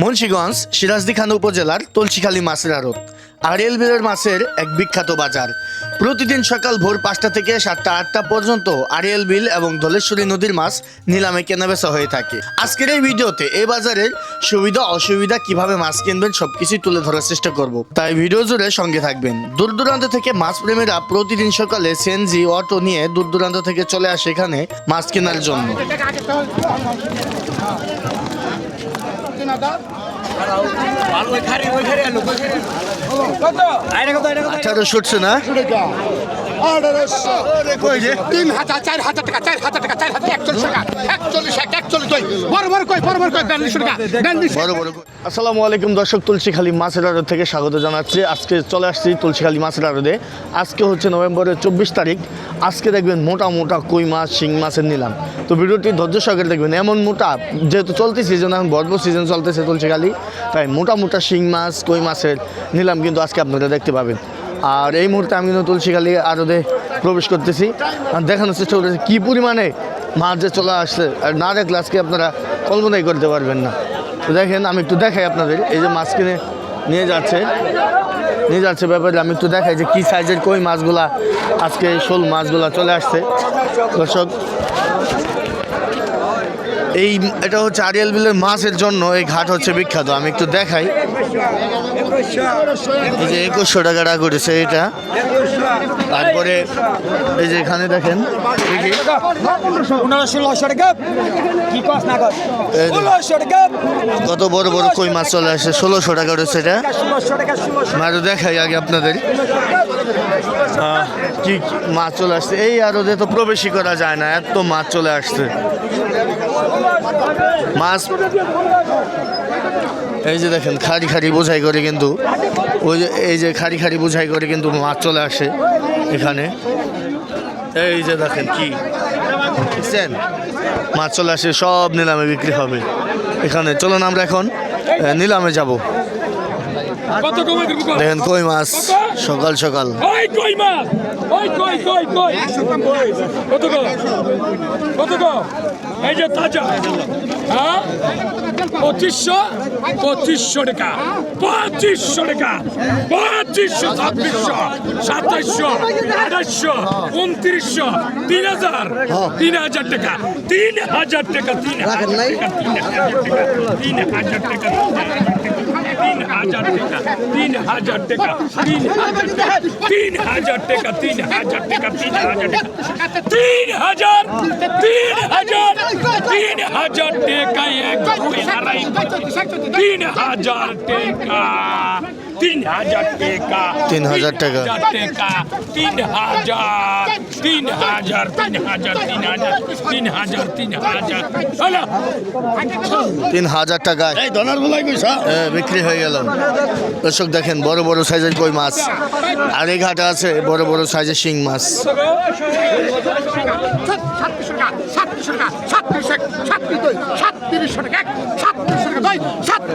মুন্সীগঞ্জ, সিরাজদিখান উপজেলার তুলসীখালী মাছের আড়ত। আড়িয়াল বিলের মাছের এক বিখ্যাত বাজার। প্রতিদিন সকাল ভোর পাঁচটা থেকে সাতটা, আটটা পর্যন্ত আড়িয়াল বিল এবং ধলেশ্বরী নদীর মাছ নিলামে কেনাবেচা হয়ে থাকে। আজকের এই ভিডিওতে এই বাজারের সুবিধা, অসুবিধা, কীভাবে মাছ কিনবেন সবকিছুই তুলে ধরার চেষ্টা করব। তাই ভিডিও জুড়ে সঙ্গে থাকবেন। দূর দূরান্ত থেকে মাছ প্রেমীরা প্রতিদিন সকালে সিএনজি অটো নিয়ে দূর দূরান্ত থেকে চলে আসে এখানে মাছ কেনার জন্য। আঠারোশো উঠছে না? তিন হাজার চার হাজার টাকা চার হাজার টাকা চার হাজার একচল্লিশ টাকা একচল্লিশ এক একচল্লিশ বড় বড় কই? বড় বড় কই? বিয়াল্লিশ টাকা বিয়াল্লিশ বড় বড়। আসসালামু আলাইকুম দর্শক, তুলসীখালী মাছের আড়ত থেকে স্বাগত জানাচ্ছি। আজকে চলে আসছি তুলসীখালী মাছের আড়তে। আজকে হচ্ছে নভেম্বরের চব্বিশ তারিখ। আজকে দেখবেন মোটা মোটা কই মাছ, শিং মাছের নিলাম। তো ভিডিওটি ধৈর্য সহকারে দেখবেন, এমন মোটা, যেহেতু চলতি সিজন এখন বর্ব সিজন চলতেছে তুলসীখালী, তাই মোটা মোটা শিং মাছ, কই মাছের নিলাম কিন্তু আজকে আপনারা দেখতে পাবেন। আর এই মুহূর্তে আমি কিন্তু তুলসীখালী আড়তে প্রবেশ করতেছি। আর দেখানোর চেষ্টা করতেছি, কী পরিমাণে মাছ যে চলে আসছে, আর না দেখলে আজকে আপনারা কল্পনাই করতে পারবেন না। তো দেখেন, আমি একটু দেখাই আপনাদের। এই যে মাছ কিনে নিয়ে যাচ্ছে নিয়ে যাচ্ছে ব্যাপারে আমি একটু দেখাই যে কী সাইজের কই মাছগুলা, আজকে শোল মাছগুলা চলে আসছে। দর্শক, এই, এটা হচ্ছে আরিয়াল বিলের মাছের জন্য এই ঘাট হচ্ছে বিখ্যাত। আমি একটু দেখাই। এই যে একুশশো টাকা টাকা করেছে এটা। তারপরে এই যে এখানে দেখেন কত বড় বড় কই মাছ চলে আসছে ষোলোশো টাকা রয়েছে এটা। ষোলোশো টাকা ষোলোশো মাছ দেখাই আগে আপনাদের। কি? মাছ চলে আসছে। এই আরও তো প্রবেশই করা যায় না এত মাছ চলে আসছে। মাছ এই যে দেখেন, খাড়ি খাড়ি বোঝাই করে কিন্তু, ওই যে, এই যে খাড়ি খাড়ি বোঝাই করে কিন্তু মাছ চলে আসে এখানে। এই যে দেখেন কি, বুঝছেন? মাছ চলে আসে, সব নিলামে বিক্রি হবে। এখানে চলুন আমরা এখন নিলামে যাব? দেখেন কই মাছ? সকাল সকাল। ওই কই মাছ? ওই কই কই কই? কত কো কত কো এই যে তাজা। হ্যাঁ? পঁচিশশো পঁচিশশো টাকা। পঁচিশশো টাকা। পঁচিশশো ছাব্বিশশো সাতাইশশো আঠাইশশো উনত্রিশশো তিন হাজার। তিন হাজার টাকা। তিন হাজার টাকা তিন হাজার টাকা তিন হাজার টাকা তিন হাজার টাকা। তিন হাজার টাকা তিন হাজার টাকা তিন হাজার টাকা তিন হাজার টাকা তিন হাজার টাকা তিন হাজার তিন হাজার তিন হাজার টাকা এক দুই আড়াই তিন হাজার টাকা তিন হাজার টাকা। তিন হাজার টাকা। টাকা। তিন হাজার তিন হাজার তিন হাজার তিন হাজার তিন হাজার তিন হাজার তিন হাজার টাকায়। এই ডলার বলাই বিক্রি হয়ে গেল। দর্শক দেখেন বড় বড় সাইজের কই মাছ। আর এই ঘাটে আছে বড় বড় সাইজের শিং মাছ।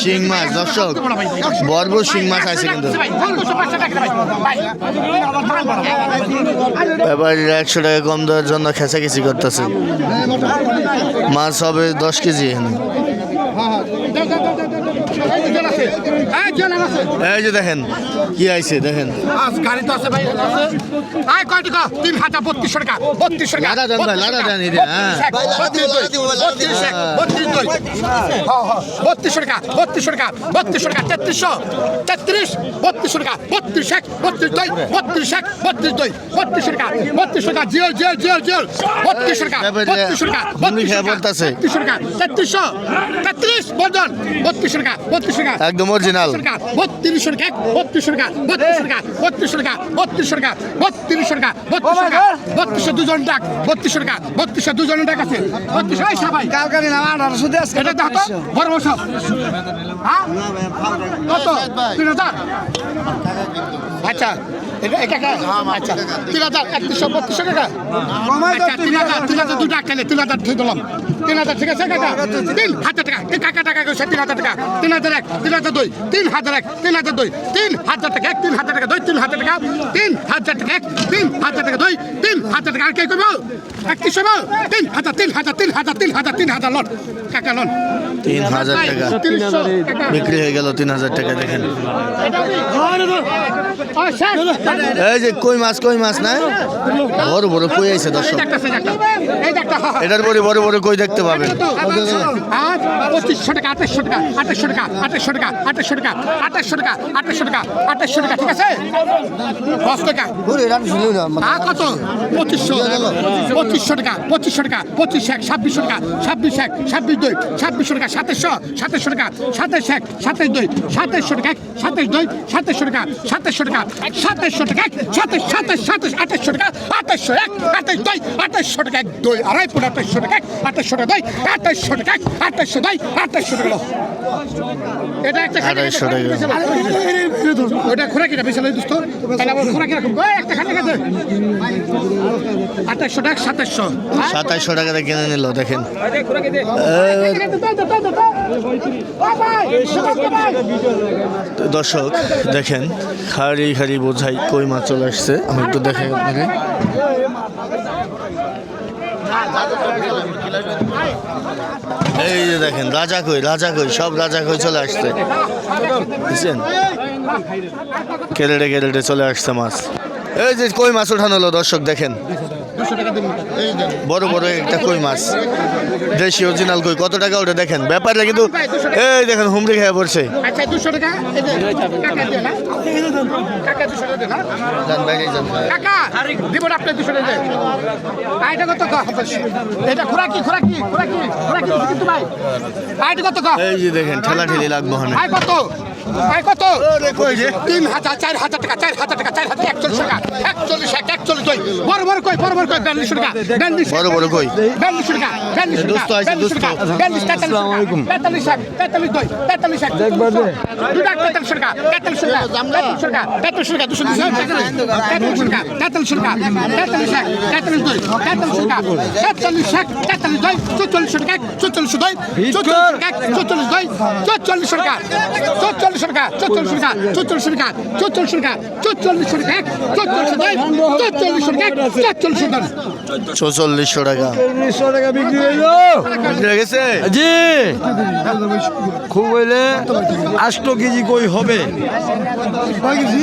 শিং মাছ, দর্শক বর্ব শিং মাছ আছে কিন্তু। এবার একশো টাকা কম দেওয়ার জন্য খেঁচাখেচি করতেছে। মাছ হবে দশ কেজি এখানে। এই যে দেখেন কি আইছে দেখেন গাড়ি তো আছে ভাই আছে আয় কয় টাকা তিন হাজার বত্রিশ টাকা বত্রিশ টাকা লাদা দেন ভাই লাদা দেন এটা বত্রিশ টাকা বত্রিশ টাকা বত্রিশ টাকা তেত্রিশশো তেত্রিশ বত্রিশ টাকা বত্রিশ এক বত্রিশ দুই বত্রিশ এক বত্রিশ দুই বত্রিশ টাকা বত্রিশ টাকা জিও জিও জিও বত্রিশ টাকা বত্রিশ টাকা বত্রিশ টাকা তেত্রিশশো তেত্রিশ বর্জন বত্রিশ টাকা বত্রিশশো টাকা একদম original। বত্রিশশো টাকা বত্রিশশো টাকা বত্রিশশো টাকা বত্রিশশো টাকা বত্রিশশো টাকা বত্রিশশো টাকা বত্রিশশো টাকা বত্রিশশো দুজন ডাক বত্রিশশো টাকা বত্রিশশো দুজন ডাক আছে বত্রিশশো এই সবাই কালকে নিলাম আঠারোশো দিয়ে আজকে এটা দেখো বড় বড় সব হ্যাঁ কত তিন হাজার আচ্ছা এটা এটা কা- আচ্ছা তিন হাজার একত্রিশশো বত্রিশশো টাকা আচ্ছা তিন হাজার তিন হাজার দুটো আটকালে তিন হাজার ঠিক দিলাম তিন হাজার ঠিক আছে কাকা তিন হাজার টাকা এই কাকা টাকা কইছে তিন হাজার টাকা তিন হাজার এক তিন হাজার দুই তিন হাজার এক তিন হাজার দুই তিন হাজার টাকা এক তিন হাজার টাকা দুই তিন হাজার টাকা তিন হাজার টাকা এক তিন হাজার টাকা দুই তিন হাজার টাকা আর কে করব একত্রিশশো বল তিন হাজার তিন হাজার তিন হাজার তিন হাজার তিন হাজার লন কাকা লন তিন হাজার টাকা তিনশো টাকা বিক্রি হয়ে গেল তিন হাজার টাকা দেখেন শেষ। এই যে কই মাছ কই মাছ না বড় বড় কই আছে দর্শক। এটার পরে বড় বড় কই দেখতে পাবেন? পঁচিশশো টাকা আঠাশশো টাকা আঠাশশো টাকা আঠাশশো টাকা আঠাশশো টাকা আঠাশশো টাকা আঠাশশো টাকা আঠাশশো টাকা ঠিক আছে? দশ টাকা। আর কত? পঁচিশশো। পঁচিশশো টাকা পঁচিশশো টাকা পঁচিশ এক ছাব্বিশশো টাকা ছাব্বিশ এক ছাব্বিশ দুই ছাব্বিশশো টাকা সাতাশশো সাতাশশো টাকা সাতাশ এক সাতাশ দুই সাতাশশো টাকা সাতাশ দুই সাতাশশো টাকা সাতাশশো টাকা সাতাশশো টাকা, সাতাশ সাতাশ সাতাশ, আঠাশশো টাকা, আঠাশশো এক, আঠাশ দুই, আঠাশশো টাকা, এক দুই, আড়াই ফুট আঠাশশো টাকা আঠাশশো টাকা, দুই, আঠাশশো টাকা, আঠাশশো দুই আঠাশশো টাকা। এটা একটা খালি আড়াইশো টাকা। ওটা খোরাকি না বিশাল দোস্ত তাহলে আবার খোরাকি রাখুন একটা খালি খাতে। আঠাশশো টাকা সাতাশশো। কিনে নিল দেখেন। দর্শক দেখেন খাড়ি খাড়ি বোঝাই কই মাছ চলে আসছে। আমি একটু দেখাই আপনাকে। এই যে দেখেন, রাজা কই রাজা কই, সব রাজা কই চলে আসছে। বুঝছেন? কেরেটে কেরেটে চলে আসছে মাছ। এই যে কই মাছ উঠানো হলো, দর্শক দেখেন। বড় বড় একটা কই মাছ। দেশি অরিজিনাল কই কত টাকা ওটা দেখেন? ব্যাপারটা কিন্তু এই দেখেন হুমড়ি খেয়ে পড়ছে। আচ্ছা এই যে, কাকা দিয়ে না? কাকা দুশো টাকা দিয়ে না? যান বাইরে যান কাকা দিব না আপনি দুশো টাকা। আর এটা কত কহ এটা খোরাকি খোরাকি খোরাকি খোরাকি কিন্তু ভাই। এটা কত কহ এই যে দেখেন ঠেলা ঠেলি লাগবো কত? ভাই কত? তিন হাজার চার হাজার টাকা চার হাজার টাকা চার হাজার একচল্লিশ টাকা একচল্লিশ এক একচল্লিশ দুই বড় বড় কই? বড় বড় কই? বিয়াল্লিশ টাকা বিয়াল্লিশ বড় বড় কই? বিয়াল্লিশ টাকা বিয়াল্লিশ দোস্ত আছে, দোস্ত। টাকা বিয়াল্লিশ তেতাল্লিশ টাকা তেতাল্লিশ এক তেতাল্লিশ দুই তেতাল্লিশ এক দুটা তেতাল্লিশ টাকা টাকা দুশো দুশো তেতাল্লিশ টাকা তেতাল্লিশ টাকা তেতাল্লিশ এক তেতাল্লিশ দুই তেতাল্লিশ টাকা তেতাল্লিশ এক তেতাল্লিশ দুই চৌচল্লিশ টাকা চৌচল্লিশ দুই চৌচল্লিশ টাকা চৌচল্লিশ দুই চৌচল্লিশ টাকা চৌচল্লিশ টাকা চৌচল্লিশ টাকা চৌচল্লিশ টাকা চৌচল্লিশ টাকা চৌচল্লিশ টাকা চৌচল্লিশ দুই চৌচল্লিশ টাকা চৌচল্লিশ টাকা চৌচল্লিশশো টাকা। উনিশশো টাকা বিক্রি হইল। বিক্রি গেছে? জি। খুব হইলে আষ্ট কেজি কই হবে? পাঁচ কেজি?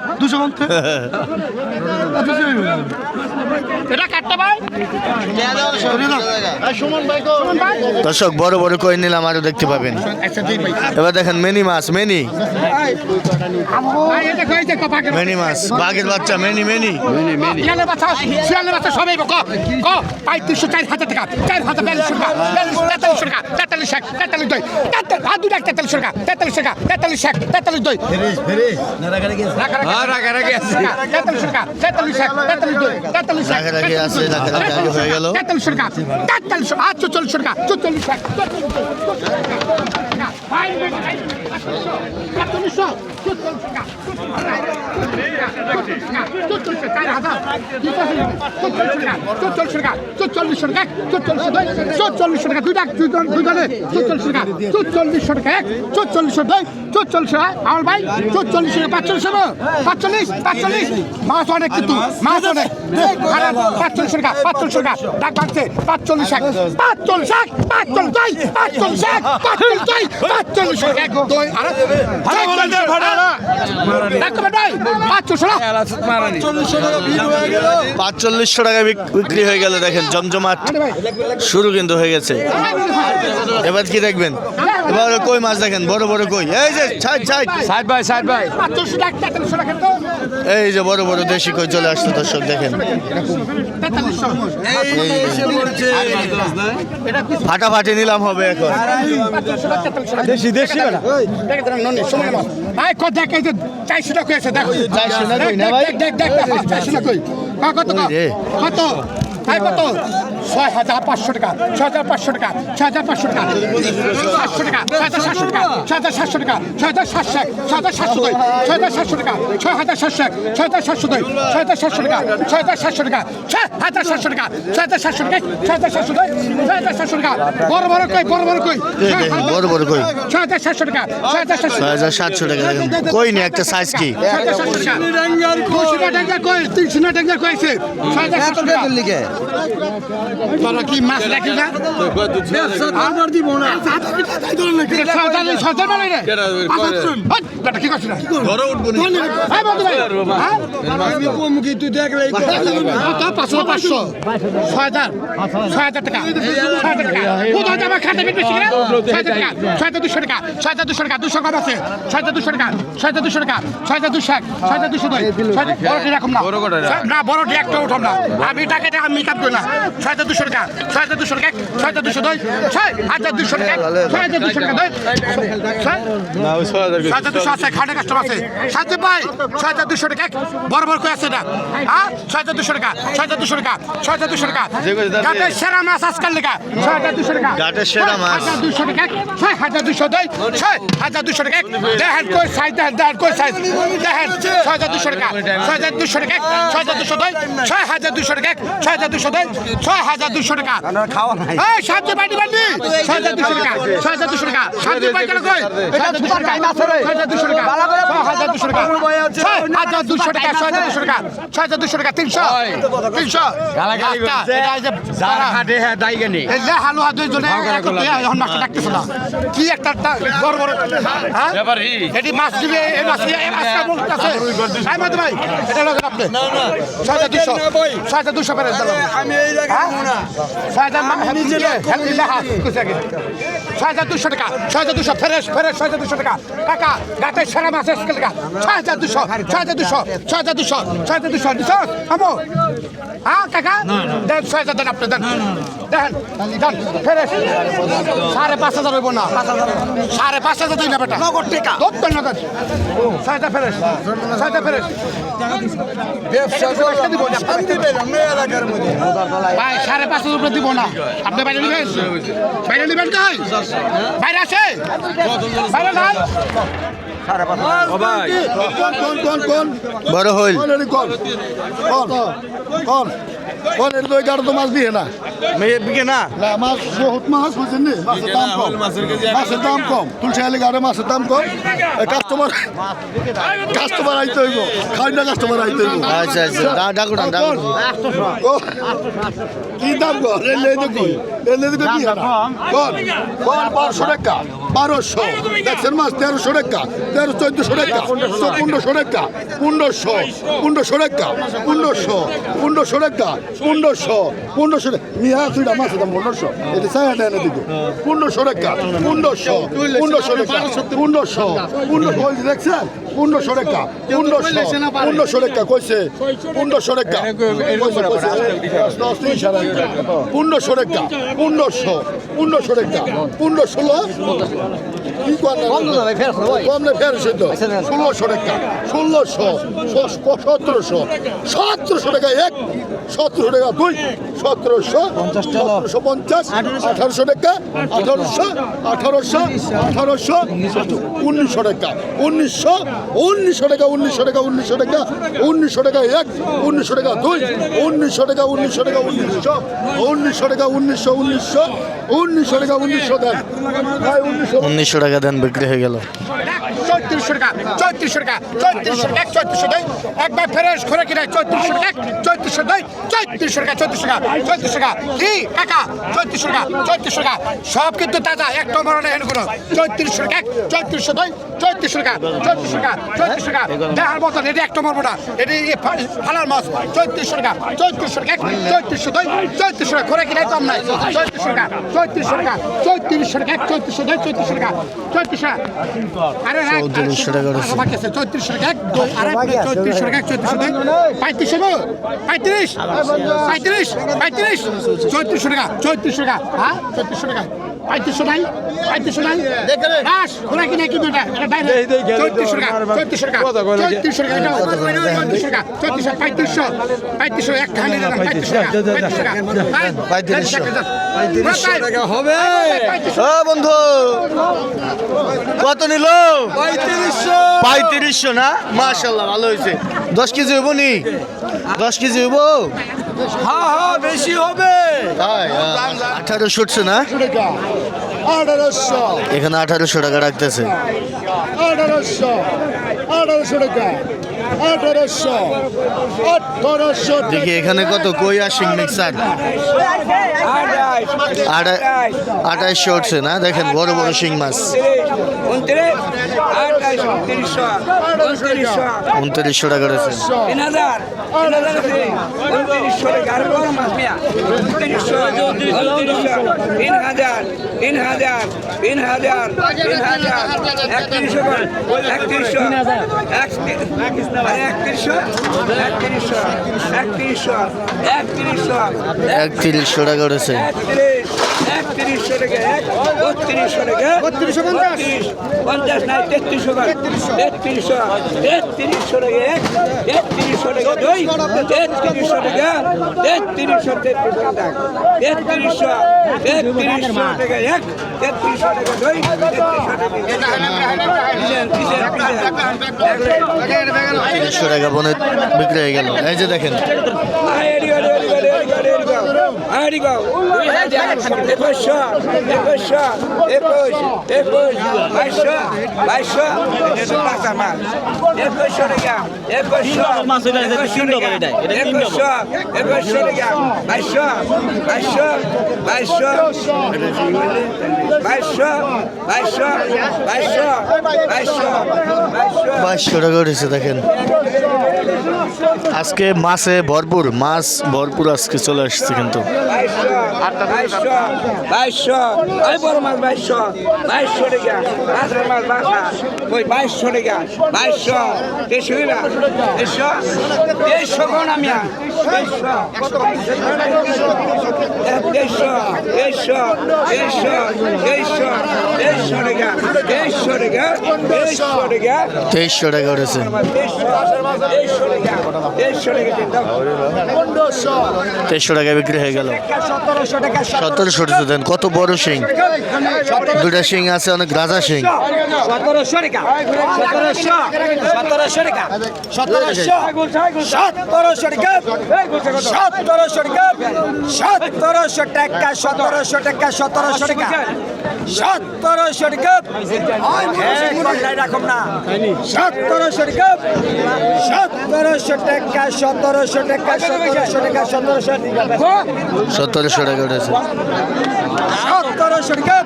এটা কাটতে ভাই? সুমন ভাই সুমন ভাই? দর্শক বড় বড় কই নিলাম আরও দেখতে পাবেন। আচ্ছা এবার দেখেন মেনি মাছ মেনি। মেনি মাছ বাঘের বাচ্চা মেনি মেনি। শিয়ালের বাচ্চা শিয়ালের বাচ্চা সবাই ক ক পঁয়ত্রিশশো চার হাজার টাকা চার হাজার বিয়াল্লিশ টাকা বিয়াল্লিশ তেতাল্লিশ টাকা তেতাল্লিশ এক তেতাল্লিশ দুই তেতাল্লিশ আর দুটা তেতাল্লিশ টাকা তেতাল্লিশ টাকা তেতাল্লিশ এক তেতাল্লিশ দুই। তেতাল্লিশ টাকা তেতাল্লিশ এক তেতাল্লিশ দুই তেতাল্লিশ রাখারাখি আছে, রাখারাখি আগে হয়ে গেল। তেতাল্লিশ টাকা তেতাল্লিশ আর চল্লিশ টাকা চল্লিশ টাকা চল্লিশ টাকা চল্লিশ টাকা চল্লিশ টাকা দুই টাকা দুজনে চল্লিশ টাকা চল্লিশ টাকা এক চল্লিশ দুই চল্লিশ টাকা আমার ভাই চল্লিশ টাকা পাঁচচল্লিশ টাকা পাঁচচল্লিশ পাঁচচল্লিশ। মাছ অনেক কিন্তু মাছ। অনেক। পাঁচচল্লিশ টাকা পাঁচচল্লিশ টাকা। ডাক ভাগছে পাঁচচল্লিশ এক পাঁচচল্লিশ এক পাঁচচল্লিশ দুই পাঁচচল্লিশ এক পাঁচচল্লিশ দুই পাঁচচল্লিশ এক। দুই আর পাঁচচল্লিশশো টাকা। বিক্রি হয়ে গেল দেখেন জমজমাট শুরু কিন্তু হয়ে গেছে। এবার কি দেখবেন? এবার কই মাছ দেখেন বড় বড় কই এই যে side side side by side by টাকা এই যে বড় বড় দেশি কই চলে আসছে দর্শক দেখেন ফাটাফাটি নিলাম হবে এখন দেশি দেশি আই কত দেখ এই যে চারশো টাকা দেখো চারশো না কই না দেখ, ভাই? দেখ দেখ চারশো টাকা কই হ্যাঁ, কত কত আই কত ছয় হাজার পাঁচশো টাকা ছয় হাজার পাঁচশো টাকা ছয় হাজার পাঁচশো টাকা সাতশো টাকা ছয় হাজার সাতশো টাকা ছয় হাজার সাতশো টাকা ছয় হাজার সাতশো এক, ছয় হাজার সাতশো দুই ছয় হাজার সাতশো টাকা ছয় হাজার সাতশো এক, ছয় হাজার সাতশো দুই ছয় হাজার সাতশো টাকা ছয় হাজার সাতশো টাকা ছয় হাজার সাতশো টাকা ছয় হাজার সাতশো টাকা ছয় হাজার সাতশো দুই ছয় হাজার সাতশো টাকা বড় বড় কই বড় বড় কই বড় বড় কই ছয় হাজার সাতশো টাকা ছয় হাজার সাতশো ছয় হাজার সাতশো টাকা কই নি একটা সাইজ কি মানে হ্যাঁ ছয় হাজার হাজার টাকা হাজার টাকা কিনা ছয় হাজার টাকা হাজার দুশো টাকা ছয় হাজার দুশো দুশো কম আছে ছয় হাজার দুশো টাকা ছয় হাজার দুশো টাকা ছয় হাজার দুশো এক ছয় হাজার দুশো দুই ছয় হাজার- বড়টি রাখুন না ছয়- না বড়টি একটা উঠাম না। আমি টাকা টাকা আমি করি না। ছয় হাজার দুশো টাকা ছয় হাজার দুশো টাকা ছয় হাজার দুশো দুই ছয় হাজার দুশো টাকা ছয় হাজার দুশো টাকা দুই ছয়- হাজার দুশো আছে খাটে কাস্টমার আছে সাথে পাই ছয় হাজার দুশো টাকা বড় বড় কই আছে না হ্যাঁ ছয় হাজার দুশো টাকা ছয় হাজার দুশো টাকা ছয় হাজার দুশো টাকা ঘাটের সেরা মাছ আজকাল লেখা ছয় হাজার দুশো টাকা ঘাটের সেরা মাছ। হাজার দুশো টাকা ছয় হাজার দুশো দুই ছয় হাজার দুশো টাকা দেখেন কই সাইজ দেখেন দেখেন কই সাইজ দেখেন ছয় হাজার দুশো টাকা ছয় হাজার দুশো টাকা ছয় হাজার দুশো দুই ছয় হাজার দুশো টাকা ছয় হাজার দুশো দুই ছয় হাজার দুশো টাকা। খাওয়া নাই। এই সাহায্য পাইনি পাইনি। ছয় হাজার দুশো টাকা ছয় হাজার দুশো টাকা। সাহায্য পাই কেন কই? ছয় হাজার দুশো টাকা। ছয় হাজার দুশো টাকা। ছয় হাজার দুশো টাকা। ছয় হাজার দুশো টাকা ছয় হাজার দুশো টাকা। তিনশো। তিনশো। হ্যাঁ হালুয়া দুইজনে এখন মাছটা ডাকতেছে না। কি একটা বড় বড় হ্যাঁ? এটি মাছ দিবে এই মাছ এই মাছটা বলতেছে ভাই এটা লোকের আপনি ছয় হাজার দুশো ছয় হাজার দুশো করে আমি এই জায়গায় হ্যাঁ? না। ছয় হাজার দুশো টাকা ছয় হাজার দুশো ফেরেস ফেরেস ছয় হাজার দুশো টাকা। কাকা গাটের সেরা মাছ এসকে টাকা ছয় হাজার দুশো ছয় হাজার দুশো ছয় হাজার দুশো ছয় হাজার দুশো দুশো। আমো। হ্যাঁ কাকা? দেন ছয় হাজার দেন আপনি দেন। দেন দেন ফেরেস সাড়ে পাঁচ হাজার হইব না। সাড়ে পাঁচ হাজার দিই না বেটা। নগদ টাকা। দত্তর নগদ। ছয় হাজার ফেরেস ছয় হাজার ফেরেস ভাই সাড়ে পাঁচ হাজার উপরে দিব না। আপনি বাইরে নেবেন? বাইরে নেবেন কই বাইরে আসে। বাইরে কোন বড় হইল। কোন? কোন? এটি তো এগারো তো মাছ দিয়ে না। মেয়ে বিকে না? না মাছ বহুত মাছ বুঝছেন নি মাছের দাম কম। মাছের দাম কম। তুলসী আলি গাড়ে মাছের দাম কম। কাস্টমার কাস্টমার আইতে হইব। খাই না কাস্টমার আইতে হইব। আচ্ছা আচ্ছা। ডা- ডাকু ডান ডাকু ও, কি দাম গো? রেলে দেখো রেলে দেখো কি হারা কোন কোন বারোশো টাকা। বারোশো। দেখছেন মাছ? তেরোশো টাকা। তেরো চোদ্দশো টাকা। পনেরোশো টাকা। পনেরোশো পনেরোশো। টাকা। পনেরোশো। পনেরোশো টাকা। পনেরোশো। পনেরোশো টাকা। মিয়া মাছ মাছের দাম পনেরোশো। এটা না এনে দিকে পনেরোশো টাকা। পনেরোশো। পনেরোশো টাকা। পনেরোশো। পনেরোশো। দেখছেন? পনেরোশো টাকা পনেরোশো টাকা কইছে পনেরোশো টাকা পনেরোশো টাকা পনেরোশো পনেরোশো টাকা পনেরো ষোলো কি কম না ফের সেদ্ধ ষোলোশো টাকা ষোলোশো সতেরোশো সতেরোশো টাকা এক সতেরোশো টাকা দুই সতেরোশো সতেরোশো পঞ্চাশ আঠারোশো। টাকা আঠারোশো আঠারোশো আঠারোশো উনিশশো টাকা উনিশশো উনিশশো টাকা উনিশশো টাকা উনিশশো টাকা উনিশশো টাকা এক উনিশশো টাকা দুই উনিশশো টাকা উনিশশো টাকা উনিশশো উনিশশো টাকা উনিশশো উনিশশো উনিশশো টাকা উনিশশো দেন। উনিশশো উনিশশো টাকা দেন বিক্রি হয়ে গেল চৌত্রিশশো টাকা টাকা এক একবার কিনা এক টাকা টাকা টাকা টাকা টাকা সব কিন্তু তাজা এক নম্বর নেই কোনো চৌত্রিশশো এক চৌত্রিশ টাকা চৌত্রিশশো টাকা চৌত্রিশশো টাকা দেখার মতন এটা একটা মরবো না এটা ফালার মাছ চৌত্রিশশো টাকা চৌত্রিশশো টাকা চৌত্রিশশো দুই চৌত্রিশশো টাকা করে কিনে কম নাই চৌত্রিশশো টাকা চৌত্রিশশো টাকা চৌত্রিশশো টাকা চৌত্রিশশো দুই চৌত্রিশশো টাকা চৌত্রিশশো টাকা আরে চৌত্রিশশো টাকা বাকি আছে চৌত্রিশশো টাকা এক আরে চৌত্রিশশো টাকা চৌত্রিশশো দুই পঁয়ত্রিশশো গো পঁয়ত্রিশ পঁয়ত্রিশ পঁয়ত্রিশ চৌত্রিশশো টাকা চৌত্রিশশো টাকা হ্যাঁ চৌত্রিশশো টাকা পঁয়ত্রিশশো নাই? পঁয়ত্রিশশো নাই? দাস ওরা কিনে কি বেটা এটা বাইরে। চৌত্রিশশো টাকা চৌত্রিশশো টাকা চৌত্রিশশো টাকা চৌত্রিশশো টাকা চৌত্রিশশো পঁয়ত্রিশশো পঁয়ত্রিশশো এক খালি দিলাম পঁয়ত্রিশশো টাকা পঁয়ত্রিশশো টাকা পঁয়ত্রিশশো। পঁয়ত্রিশশো টাকা হবে। বন্ধু কত নিল? পঁয়ত্রিশশো। পঁয়ত্রিশশো না? মাশাল্লাহ ভালো হয়েছে। দশ কেজি হইব নি? দশ কেজি হইব? হ্যাঁ হ্যাঁ বেশি হবে। আঠারোশো উঠছে না? আঠারোশো। এখানে আঠারোশো টাকা রাখতেছে। আঠারোশো। আঠারোশো টাকা। আঠারোশো। আঠারোশো দেখি এখানে কত কই শিং মিক্সার? আঠাইশশো উঠছে না? দেখেন বড় বড় শিং মাছ। উনত্রিশশো টাকা রয়েছে। তিন হাজার তিন হাজার তিন হাজার তিন হাজার তিন হাজার একত্রিশশো একত্রিশশো একত্রিশশো একত্রিশশো একত্রিশশো একত্রিশশো একত্রিশশো টাকা রয়েছে। একত্রিশশো টাকা এক বত্রিশশো টাকা বত্রিশশো পঞ্চাশ। পঞ্চাশ নাই তেত্রিশশো টাকা তেত্রিশশো। তেত্রিশশো টাকা এক তেত্রিশশো দুই তেত্রিশশো টাকা তেত্রিশশো তেত্রিশশো টাকা তেত্রিশশো তেত্রিশশো টাকা এক তেত্রিশশো দুই তেত্রিশশো বিক্রি হয়ে গেল। এই যে দেখেন। হারিগাঁও একশো একশো একুশ একুশ বাইশো বাইশো পাঁচা মাছ একুশশো টাকা একুশশো একুশশো টাকা একুশশো একুশশো টাকা বাইশো বাইশো বাইশো বাইশো বাইশো বাইশশো টাকা উঠেছে দেখেন। আজকে মাছে ভরপুর মাছ ভরপুর আজকে চলে আসছে কিন্তু। Elijah. বাইশশো বাইশশো ওই বড় মাছ বাইশশো বাইশশো টাকা মাছের মাছ বাসা ওই বাইশশো টাকা বাইশশো। তেইশশো টাকা তেইশশো তেইশশো কোন আমি? তেইশশো তেইশশো তেইশশো তেইশশো তেইশশো টাকা তেইশশো টাকা তেইশশো টাকা। তেইশশো টাকা উঠেছে। তেইশশো টাকা বিক্রি হয়ে গেল। সতেরোশো টাকা দেন কত বড় শিং দুটা শিং আছে অনেক রাজা শিং সতেরোশো টাকা সতেরোশো সতেরোশো টাকা সতেরোশো সতেরোশো টাকা সতেরোশো টাকা সতেরোশো টাকা সতেরোশো টাকা সতেরোশো টাকা। সতেরোশো টাকা রাখুন না। সতেরোশো টাকা সতেরোশো টাকা সতেরোশো টাকা সতেরোশো টাকা সতেরোশো সতেরোশো টাকা উঠেছে। সতেরোশো টাকা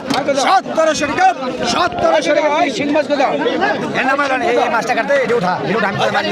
সতেরোশো টাকা সতেরোশো টাকা সিং মাছ কোথাও এই মাছটা কাটতে এটা উঠা এটা উঠা আমি